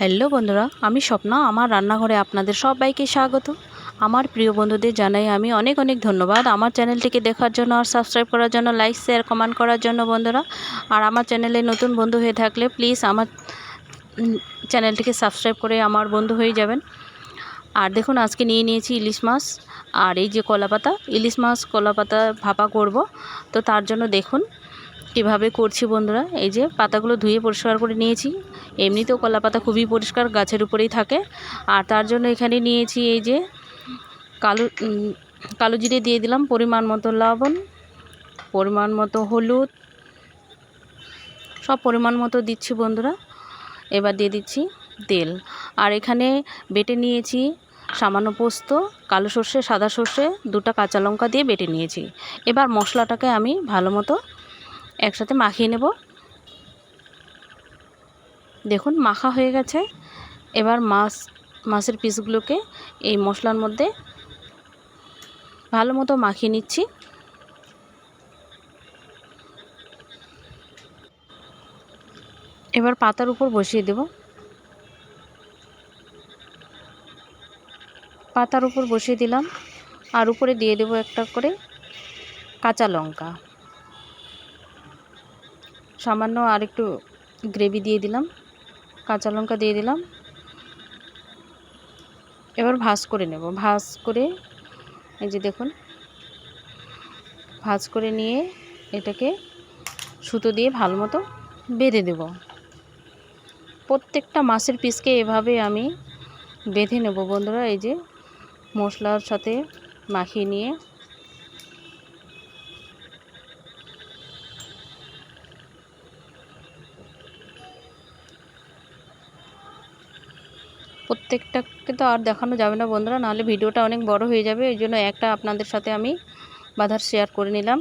Hello বন্ধুরা, আমি স্বপ্না, আমার রান্নাঘরে আপনাদের সবাইকে স্বাগত। আমার প্রিয় বন্ধুদের জানাই আমি অনেক অনেক ধন্যবাদ। আমার চ্যানেলটিকে দেখার জন্য আর সাবস্ক্রাইব করার জন্য লাইক শেয়ার কমেন্ট করার জন্য বন্ধুরা। আর আমার চ্যানেলে নতুন বন্ধু হয়ে থাকলে প্লিজ আমার চ্যানেলটিকে সাবস্ক্রাইব করে আমার বন্ধু হয়ে যাবেন। আর দেখুন, আজকে নিয়ে নিয়েছি ইলিশ মাছ। আর এই যে কলা পাতা ইলিশ মাছ কলা পাতা ভাপা করব। তো তার জন্য দেখুন কীভাবে করছি বন্ধুরা। এই যে পাতাগুলো ধুয়ে পরিষ্কার করে নিয়েছি। এমনিতেও কলা পাতা খুবই পরিষ্কার, গাছের উপরেই থাকে। আর তার জন্য এখানে নিয়েছি এই যে কালো কালো জিরে দিয়ে দিলাম, পরিমাণ মতো লবণ, পরিমাণ মতো হলুদ, সব পরিমাণ মতো দিচ্ছি বন্ধুরা। এবার দিয়ে দিচ্ছি তেল। আর এখানে বেটে নিয়েছি সামান্য পোস্ত, কালো সর্ষে, সাদা সর্ষে, দুটো কাঁচা লঙ্কা দিয়ে বেটে নিয়েছি। এবার মশলাটাকে আমি ভালো মতো একসাথে মাখিয়ে নেব। দেখুন, মাখা হয়ে গেছে। এবার মাছ, মাছের পিসগুলোকে এই মশলার মধ্যে ভালো মতো মাখিয়ে নিচ্ছি। এবার পাতার উপর বসিয়ে দেব। পাতার উপর বসিয়ে দিলাম। আর উপরে দিয়ে দেব একটা করে কাঁচা লঙ্কা। সামান্য আর একটু গ্রেভি দিয়ে দিলাম, কাঁচা লঙ্কা দিয়ে দিলাম। এবার ভাজ করে নেব। ভাজ করে, এই যে দেখুন, ভাজ করে নিয়ে এটাকে সুতো দিয়ে ভালো মতো বেঁধে দেব। প্রত্যেকটা মাছের পিসকে এভাবে আমি বেঁধে নেব বন্ধুরা। এই যে মশলার সাথে মাখিয়ে নিয়ে প্রত্যেকটাকে তো আর দেখানো যাবে না বন্ধুরা, নাহলে ভিডিওটা অনেক বড় হয়ে যাবে, এই জন্য একটা আপনাদের সাথে আমি বাধার শেয়ার করে নিলাম।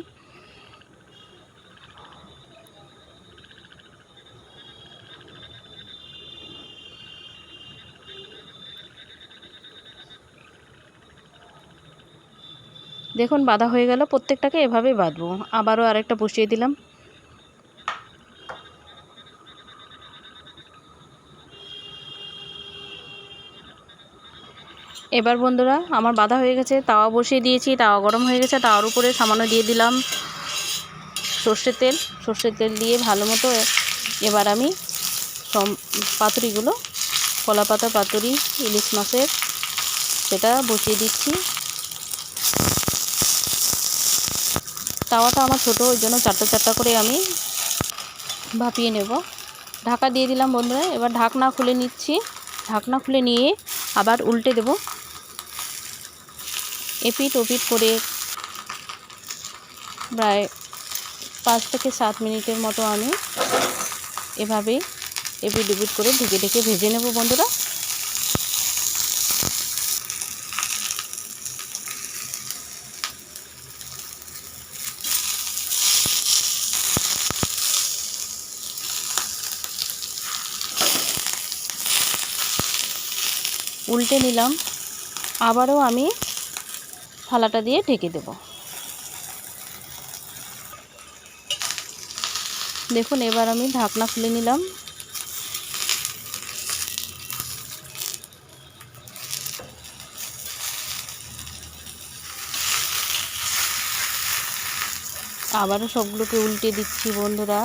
দেখুন, বাঁধা হয়ে গেল, প্রত্যেকটাকে এভাবেই বাঁধবো। আবারও আরেকটা বসিয়ে দিলাম। এবার বন্ধুরা, আমার বাঁধা হয়ে গেছে, তাওয়া বসিয়ে দিয়েছি, তাওয়া গরম হয়ে গেছে, তাওয়ার উপরে সামান্য দিয়ে দিলাম সর্ষের তেল। সর্ষের তেল দিয়ে ভালো মতো এবার আমি পাতুরিগুলো, কলা পাতা, পাতুরি, ইলিশ মাছের সেটা বসিয়ে দিচ্ছি। তাওয়াটা আমার ছোটো, ওই জন্য চারটা চারটা করে আমি ভাপিয়ে নেব। ঢাকা দিয়ে দিলাম বন্ধুরা, এবার ঢাকনা খুলে নিচ্ছি। ঢাকনা খুলে নিয়ে আবার উল্টে দেব। এপিট ওপিট করে প্রায় পাঁচ থেকে সাত মিনিটের মতো আমি এভাবে এপিট ওপিট করে ঢেকে ঢেকে ভেজে নেব বন্ধুরা। উল্টে নিলাম। আবারও আমি থালাটা দিয়ে ঢেকে দেব। দেখুন, এবার আমি ঢাকনা খুলে নিলাম। আবারও সবগুলোকে উল্টে দিচ্ছি, বন্ধুরা।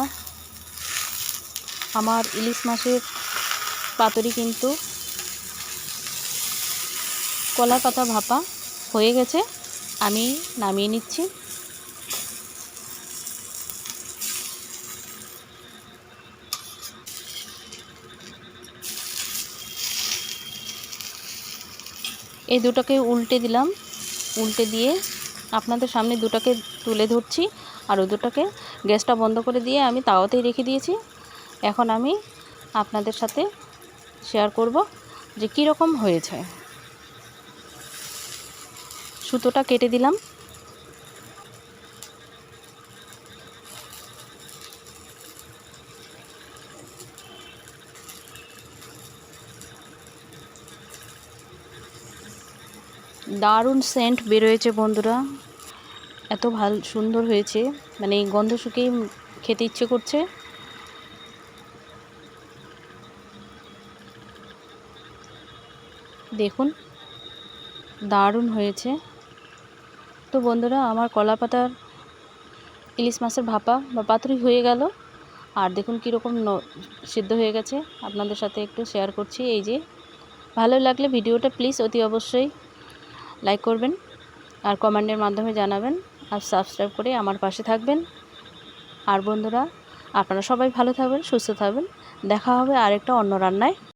আমার ইলিশ মাছের পাতুরি কিন্তু কলা পাতা ভাপা। হয়ে গেছে, আমি নামিয়ে নিচ্ছি। এই দুটোকে উল্টে দিলাম। উল্টে দিয়ে আপনাদের সামনে দুটোকে তুলে ধরছি, আর ও দুটোকে গ্যাসটা বন্ধ করে দিয়ে আমি তাওয়াতেই রেখে দিয়েছি। এখন আমি আপনাদের সাথে শেয়ার করব যে কীরকম হয়েছে। সুতোটা কেটে দিলাম। দারুণ সেন্ট বেরোয়েছে বন্ধুরা। এত ভালো, সুন্দর হয়েছে। মানে গন্ধ শুকেই খেতে ইচ্ছে করছে। দেখুন, দারুণ হয়েছে। তো বন্ধুরা, আমার কলা পাতার ইলিশ মাছের ভাপা বা পাতুরি হয়ে গেল। আর দেখুন কীরকম সিদ্ধ হয়ে গেছে। আপনাদের সাথে একটু শেয়ার করছি। এই যে, ভালো লাগলে ভিডিওটা প্লিজ অতি অবশ্যই লাইক করবেন আর কমেন্টের মাধ্যমে জানাবেন আর সাবস্ক্রাইব করে আমার পাশে থাকবেন। আর বন্ধুরা, আপনারা সবাই ভালো থাকবেন, সুস্থ থাকবেন। দেখা হবে আরেকটা অন্য রান্নায়।